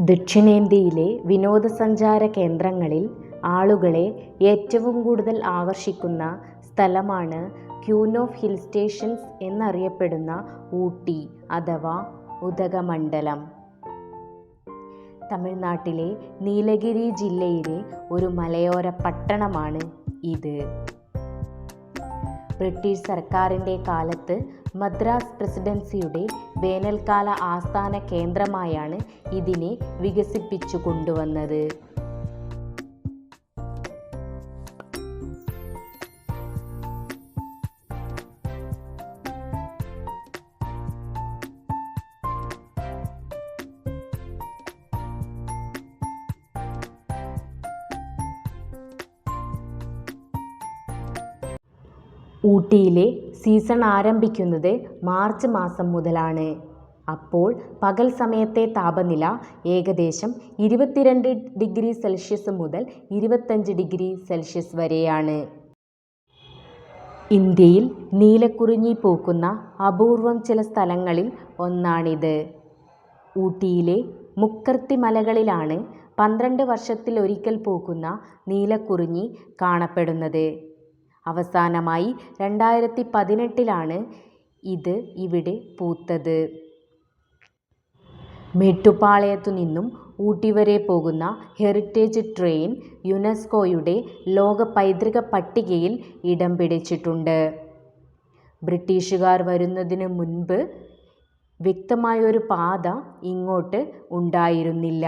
ദക്ഷിണേന്ത്യയിലെ വിനോദസഞ്ചാര കേന്ദ്രങ്ങളിൽ ആളുകളെ ഏറ്റവും കൂടുതൽ ആകർഷിക്കുന്ന സ്ഥലമാണ് ക്യൂനോഫ് ഹിൽ സ്റ്റേഷൻസ് എന്നറിയപ്പെടുന്ന ഊട്ടി അഥവാ ഉദകമണ്ഡലം. തമിഴ്നാട്ടിലെ നീലഗിരി ജില്ലയിലെ ഒരു മലയോര പട്ടണമാണ് ഇത്. ബ്രിട്ടീഷ് സർക്കാരിന്റെ കാലത്ത് മദ്രാസ് പ്രസിഡൻസിയുടെ വേനൽക്കാല ആസ്ഥാന കേന്ദ്രമായാണ് ഇതിനെ വികസിപ്പിച്ചു കൊണ്ടുവന്നത്. ഊട്ടിയിലെ സീസൺ ആരംഭിക്കുന്നത് മാർച്ച് മാസം മുതലാണ്. അപ്പോൾ പകൽ സമയത്തെ താപനില ഏകദേശം ഇരുപത്തിരണ്ട് ഡിഗ്രി സെൽഷ്യസ് മുതൽ ഇരുപത്തഞ്ച് ഡിഗ്രി സെൽഷ്യസ് വരെയാണ്. ഇന്ത്യയിൽ നീലക്കുറിഞ്ഞി പൂക്കുന്ന അപൂർവം ചില സ്ഥലങ്ങളിൽ ഒന്നാണിത്. ഊട്ടിയിലെ മുക്കർത്തി മലകളിലാണ് പന്ത്രണ്ട് വർഷത്തിലൊരിക്കൽ പൂക്കുന്ന നീലക്കുറിഞ്ഞി കാണപ്പെടുന്നത്. അവസാനമായി രണ്ടായിരത്തി പതിനെട്ടിലാണ് ഇത് ഇവിടെ പൂത്തത്. മെട്ടുപാളയത്തു നിന്നും ഊട്ടി വരെ പോകുന്ന ഹെറിറ്റേജ് ട്രെയിൻ യുനെസ്കോയുടെ ലോക പൈതൃക പട്ടികയിൽ ഇടം പിടിച്ചിട്ടുണ്ട്. ബ്രിട്ടീഷുകാർ വരുന്നതിന് മുൻപ് വ്യക്തമായൊരു പാത ഇങ്ങോട്ട് ഉണ്ടായിരുന്നില്ല.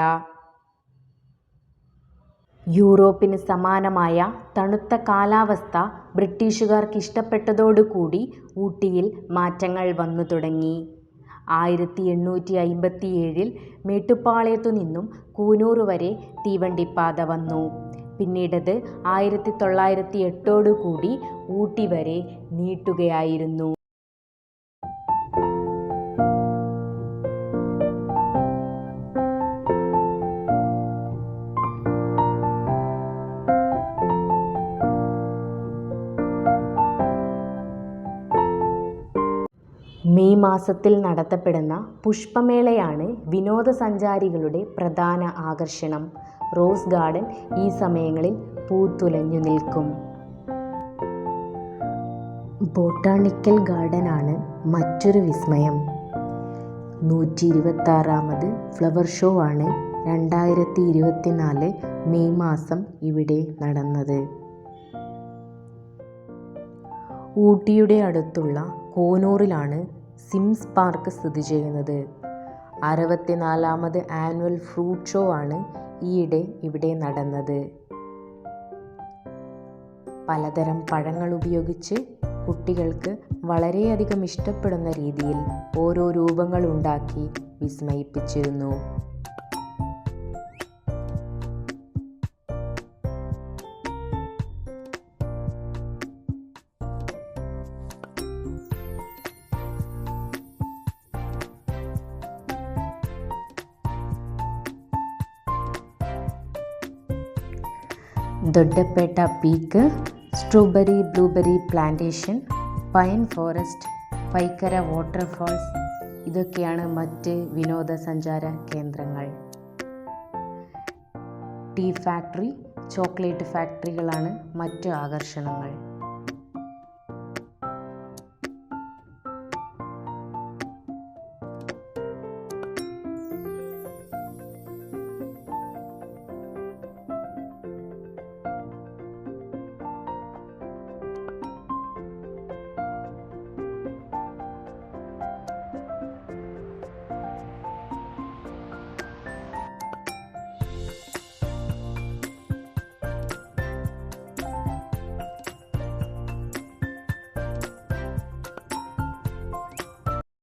യൂറോപ്പിന് സമാനമായ തണുത്ത കാലാവസ്ഥ ബ്രിട്ടീഷുകാർക്ക് ഇഷ്ടപ്പെട്ടതോടുകൂടി ഊട്ടിയിൽ മാറ്റങ്ങൾ വന്നു തുടങ്ങി. ആയിരത്തി എണ്ണൂറ്റി അമ്പത്തി ഏഴിൽ മേട്ടുപ്പാളയത്തു നിന്നും കൂനൂർ വരെ തീവണ്ടിപ്പാത വന്നു. പിന്നീടത് ആയിരത്തി തൊള്ളായിരത്തി എട്ടോടുകൂടി ഊട്ടി വരെ നീട്ടുകയായിരുന്നു. മെയ് മാസത്തിൽ നടത്തപ്പെടുന്ന പുഷ്പമേളയാണ് വിനോദസഞ്ചാരികളുടെ പ്രധാന ആകർഷണം. റോസ് ഗാർഡൻ ഈ സമയങ്ങളിൽ പൂത്തുലഞ്ഞു നിൽക്കും. ബോട്ടാണിക്കൽ ആണ് മറ്റൊരു വിസ്മയം. നൂറ്റി ഇരുപത്താറാമത് ഫ്ലവർ ഷോ ആണ് രണ്ടായിരത്തി ഇരുപത്തിനാല് മെയ് മാസം ഇവിടെ നടന്നത്. ഊട്ടിയുടെ അടുത്തുള്ള കോനൂറിലാണ് സിംസ് പാർക്ക് സ്ഥിതി ചെയ്യുന്നത്. അറുപത്തിനാലാമത് ആനുവൽ ഫ്രൂട്ട് ഷോ ആണ് ഈയിടെ ഇവിടെ നടന്നത്. പലതരം പഴങ്ങൾ ഉപയോഗിച്ച് കുട്ടികൾക്ക് വളരെയധികം ഇഷ്ടപ്പെടുന്ന രീതിയിൽ ഓരോ രൂപങ്ങൾ ഉണ്ടാക്കി വിസ്മയിപ്പിച്ചിരുന്നു. Doddabetta peak strawberry blueberry plantation pine forest Paikara waterfalls ഇതൊക്കെയാണ് മറ്റ് വിനോദസഞ്ചാര കേന്ദ്രങ്ങൾ. ടീ ഫാക്ടറി ചോക്ലേറ്റ് ഫാക്ടറികളാണ് മറ്റ് ആകർഷണങ്ങൾ.